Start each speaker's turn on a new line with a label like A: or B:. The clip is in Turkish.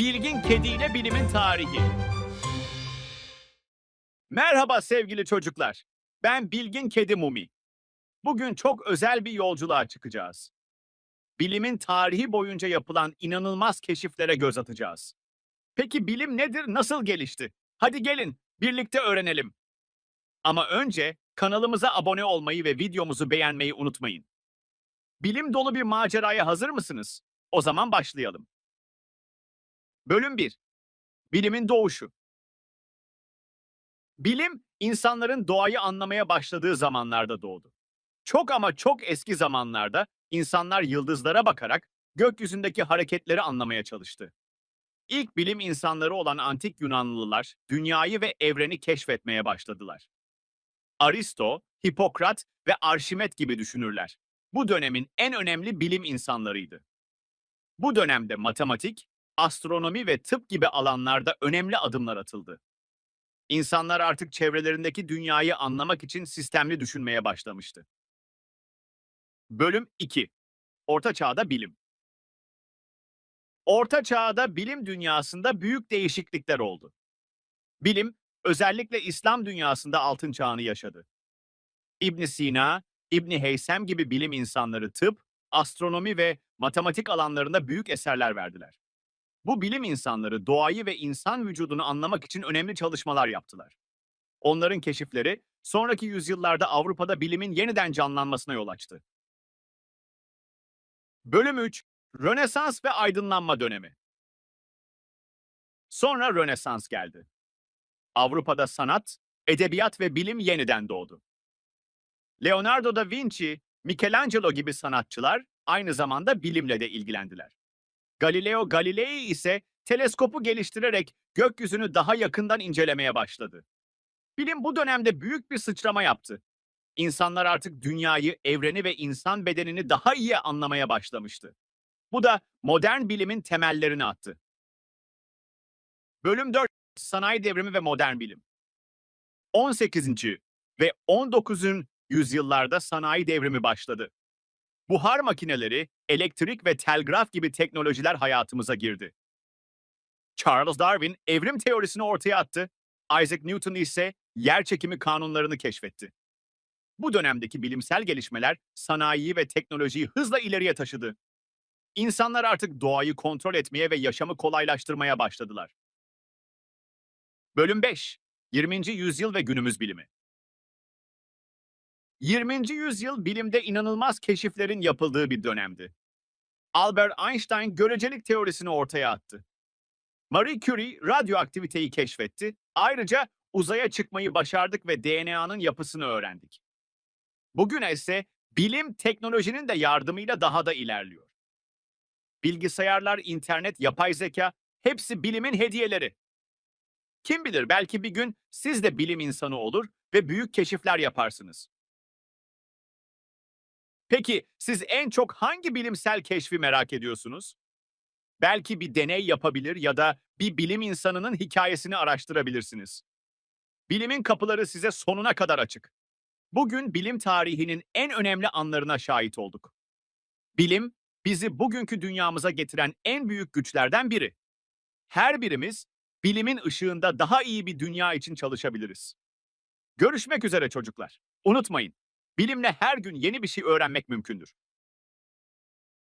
A: Bilgin Kedi ile Bilimin Tarihi. Merhaba sevgili çocuklar. Ben Bilgin Kedi Mumi. Bugün çok özel bir yolculuğa çıkacağız. Bilimin tarihi boyunca yapılan inanılmaz keşiflere göz atacağız. Peki bilim nedir, nasıl gelişti? Hadi gelin, birlikte öğrenelim. Ama önce kanalımıza abone olmayı ve videomuzu beğenmeyi unutmayın. Bilim dolu bir maceraya hazır mısınız? O zaman başlayalım. Bölüm 1. Bilimin doğuşu. Bilim, insanların doğayı anlamaya başladığı zamanlarda doğdu. Çok ama çok eski zamanlarda insanlar yıldızlara bakarak gökyüzündeki hareketleri anlamaya çalıştı. İlk bilim insanları olan antik Yunanlılar dünyayı ve evreni keşfetmeye başladılar. Aristo, Hipokrat ve Arşimet gibi düşünürler. Bu dönemin en önemli bilim insanlarıydı. Bu dönemde matematik, astronomi ve tıp gibi alanlarda önemli adımlar atıldı. İnsanlar artık çevrelerindeki dünyayı anlamak için sistemli düşünmeye başlamıştı. Bölüm 2. Orta Çağda Bilim Orta Çağ'da bilim dünyasında büyük değişiklikler oldu. Bilim, özellikle İslam dünyasında altın çağını yaşadı. İbn Sina, İbn Heysem gibi bilim insanları tıp, astronomi ve matematik alanlarında büyük eserler verdiler. Bu bilim insanları doğayı ve insan vücudunu anlamak için önemli çalışmalar yaptılar. Onların keşifleri sonraki yüzyıllarda Avrupa'da bilimin yeniden canlanmasına yol açtı. Bölüm 3. Rönesans ve aydınlanma dönemi. Sonra Rönesans geldi. Avrupa'da sanat, edebiyat ve bilim yeniden doğdu. Leonardo da Vinci, Michelangelo gibi sanatçılar aynı zamanda bilimle de ilgilendiler. Galileo Galilei ise teleskopu geliştirerek gökyüzünü daha yakından incelemeye başladı. Bilim bu dönemde büyük bir sıçrama yaptı. İnsanlar artık dünyayı, evreni ve insan bedenini daha iyi anlamaya başlamıştı. Bu da modern bilimin temellerini attı. Bölüm 4. Sanayi devrimi ve modern bilim. 18. ve 19. yüzyıllarda sanayi devrimi başladı. Buhar makineleri, elektrik ve telgraf gibi teknolojiler hayatımıza girdi. Charles Darwin evrim teorisini ortaya attı. Isaac Newton ise yer çekimi kanunlarını keşfetti. Bu dönemdeki bilimsel gelişmeler sanayiyi ve teknolojiyi hızla ileriye taşıdı. İnsanlar artık doğayı kontrol etmeye ve yaşamı kolaylaştırmaya başladılar. Bölüm 5. 20. yüzyıl ve günümüz bilimi. 20. yüzyıl bilimde inanılmaz keşiflerin yapıldığı bir dönemdi. Albert Einstein görecelik teorisini ortaya attı. Marie Curie radyoaktiviteyi keşfetti. Ayrıca uzaya çıkmayı başardık ve DNA'nın yapısını öğrendik. Bugün ise bilim teknolojinin de yardımıyla daha da ilerliyor. Bilgisayarlar, internet, yapay zeka hepsi bilimin hediyeleri. Kim bilir belki bir gün siz de bilim insanı olur ve büyük keşifler yaparsınız. Peki siz en çok hangi bilimsel keşfi merak ediyorsunuz? Belki bir deney yapabilir ya da bir bilim insanının hikayesini araştırabilirsiniz. Bilimin kapıları size sonuna kadar açık. Bugün bilim tarihinin en önemli anlarına şahit olduk. Bilim, bizi bugünkü dünyamıza getiren en büyük güçlerden biri. Her birimiz bilimin ışığında daha iyi bir dünya için çalışabiliriz. Görüşmek üzere çocuklar. Unutmayın, bilimle her gün yeni bir şey öğrenmek mümkündür.